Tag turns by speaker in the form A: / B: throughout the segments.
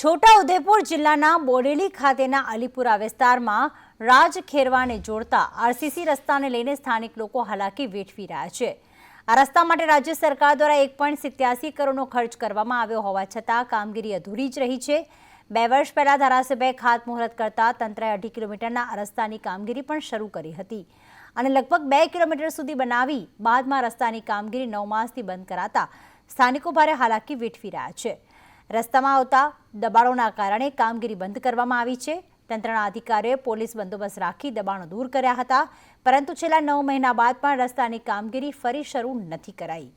A: છોટાઉદેપુર જિલ્લાના બોડેલી ખાતેના અલીપુરા વિસ્તારમાં રાજખેરવાને જોડતા આરસીસી રસ્તાને લઈને સ્થાનિક લોકો હાલાકી વેઠવી રહ્યા છે. આ રસ્તા માટે રાજ્ય સરકાર દ્વારા એક પોઈન્ટ સિત્યાસી કરોડનો ખર્ચ કરવામાં આવ્યો હોવા છતાં કામગીરી અધૂરી જ રહી છે. બે વર્ષ પહેલા ધારાસભ્યએ ખાતમુહૂર્ત કરતા તંત્રએ અઢી કિલોમીટરના રસ્તાની કામગીરી પણ શરૂ કરી હતી અને લગભગ બે કિલોમીટર સુધી બનાવી બાદમાં રસ્તાની કામગીરી નવ માસથી બંધ કરાતા સ્થાનિકો ભારે હાલાકી વેઠવી રહ્યા છે. રસ્તામાં આવતા દબાણોના કારણે કામગીરી બંધ કરવામાં આવી છે. તંત્રના અધિકારીઓએ પોલીસ બંદોબસ્ત રાખી દબાણો દૂર કર્યા હતા, પરંતુ છેલ્લા નવ મહિના બાદ પણ રસ્તાની કામગીરી ફરી શરૂ નથી કરાઈ.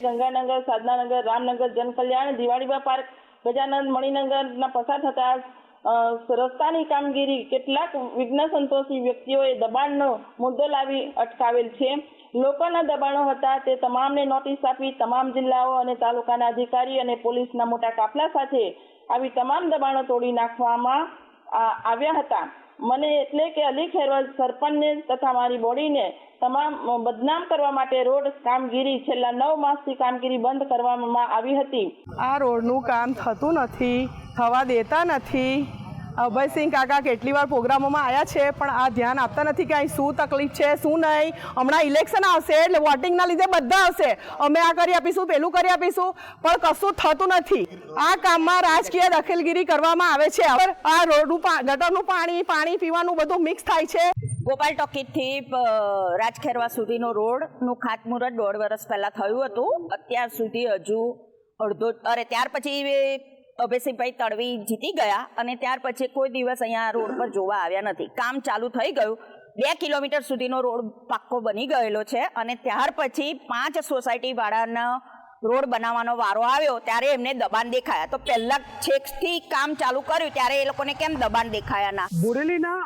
B: ગંગાનગર, સાધનાનગર, રામનગર, જનકલ્યાણ, દિવાળીબા પાર્ક ગજાનંદ મણિનગરના પસાર થતા રસ્તાની કામગીરી કેટલાક વિઘ્ન સંતોષી વ્યક્તિઓએ દબાણનો મુદ્દો લાવી અટકાવેલ છે. લોકોના દબાણો હતા તે તમામને નોટિસ આપી તમામ જિલ્લાઓ અને તાલુકાના અધિકારી અને પોલીસના મોટા કાફલા સાથે આવી તમામ દબાણો તોડી નાખવામાં આવ્યા હતા. મને એટલે કે અલી ખેરવાલ સરપંચને તથા મારી બોડીને તમામ બદનામ કરવા માટે રોડ કામગીરી છેલ્લા નવ માસથી કામગીરી બંધ કરવામાં આવી હતી.
C: આ રોડનું કામ થતું નથી. થવા દેતા નથી. અભયસિંહ કાકા કેટલી વાર પ્રોગ્રામોમાં આવ્યા છે, પણ આ ધ્યાન આપતા નથી કે અહીં શું તકલીફ છે, શું નહીં. હમણાં ઇલેક્શન આવશે એટલે વોટિંગના લીધે બધા આવશે. અમે આ કરી આપીશું, પેલું કરી આપીશું, પણ કશું થતું નથી. આ કામમાં રાજકીય દખલગીરી કરવામાં આવે છે. આ રોડનું ગટરનું પાણી પાણી પીવાનું બધું મિક્સ થાય છે.
D: ગોપાલ ટોકીજથી રાજખેરવા સુધીનો રોડનું ખાતમુહૂર્ત દોઢ વર્ષ પહેલાં થયું હતું. અત્યાર સુધી હજુ અડધો, અરે ત્યાર પછી અભયસિંહભાઈ તડવી જીતી ગયા અને ત્યાર પછી કોઈ દિવસ અહીંયા રોડ પર જોવા આવ્યા નથી. કામ ચાલુ થઈ ગયું. બે કિલોમીટર સુધીનો રોડ પાક્કો બની ગયેલો છે અને ત્યાર પછી પાંચ સોસાયટીવાળાના રોડ બનાવવાનો વારો આવ્યો ત્યારે એમને દબાણ દેખાયા. તો પહેલા છેકથી કામ ચાલુ કર્યું ત્યારે એ લોકોને કેમ દબાણ દેખાયા ના?
E: બોરેલીના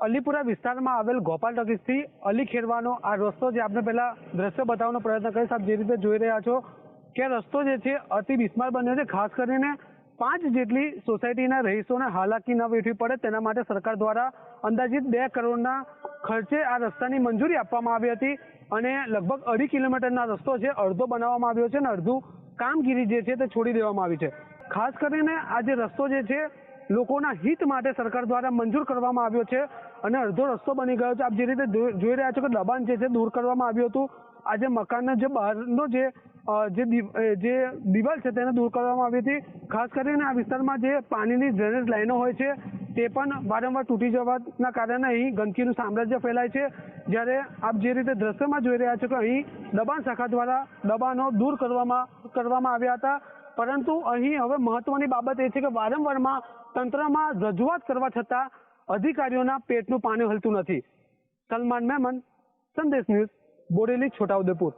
E: અલીપુરા વિસ્તારમાં આવેલ ગોપાલ ટોકીસથી અલી ખેરવાનો આ રસ્તો જે આપણે પહેલા દ્રશ્ય બતાવવાનો પ્રયત્ન કરીશ. આપ જે રીતે જોઈ રહ્યા છો કે રસ્તો જે છે અતિ બિસ્માર બન્યો છે. ખાસ કરીને પાંચ જેટલી સોસાયટીના રહીશોને હાલાકી ન વેઠવી પડે તેના માટે સરકાર દ્વારા અંદાજિત બે કરોડના ખર્ચે આ રસ્તાની મંજૂરી આપવામાં આવી હતી અને લગભગ અઢી કિલોમીટરના રસ્તો છે, અડધો બનાવવામાં આવ્યો છે અને અડધું કામગીરી જે છે તે છોડી દેવામાં આવી છે. ખાસ કરીને આ જે રસ્તો જે છે, લોકોના હિત માટે સરકાર દ્વારા મંજૂર કરવામાં આવ્યો છે અને અડધો રસ્તો બની ગયો છે. આપ જે રીતે જોઈ રહ્યા છો કે દબાણ જે છે દૂર કરવામાં આવ્યું હતું. આ જે મકાનનો જે બહારનો જે જે જે દિવાલ છે તેને દૂર કરવામાં આવી હતી. ખાસ કરીને આ વિસ્તારમાં જે પાણીની ડ્રેનેજ લાઈનો હોય છે, તે પણ વારંવાર તૂટી જવાના કારણે અહીં ગંદકીનું સામ્રાજ્ય ફેલાય છે. જ્યારે આપ જે રીતે દ્રશ્યમાં જોઈ રહ્યા છો કે અહીં દબાણ શાખા દ્વારા દબાણો દૂર કરવામાં કરવામાં આવ્યા હતા. પરંતુ અહીં હવે મહત્વની બાબત એ છે કે વારંવારમાં તંત્રમાં રજૂઆત કરવા છતાં અધિકારીઓના પેટનું પાણી હલતું નથી. સલમાન મહેમન સંદેશ ન્યૂઝ. બોડેલી છોટાઉદેપુર.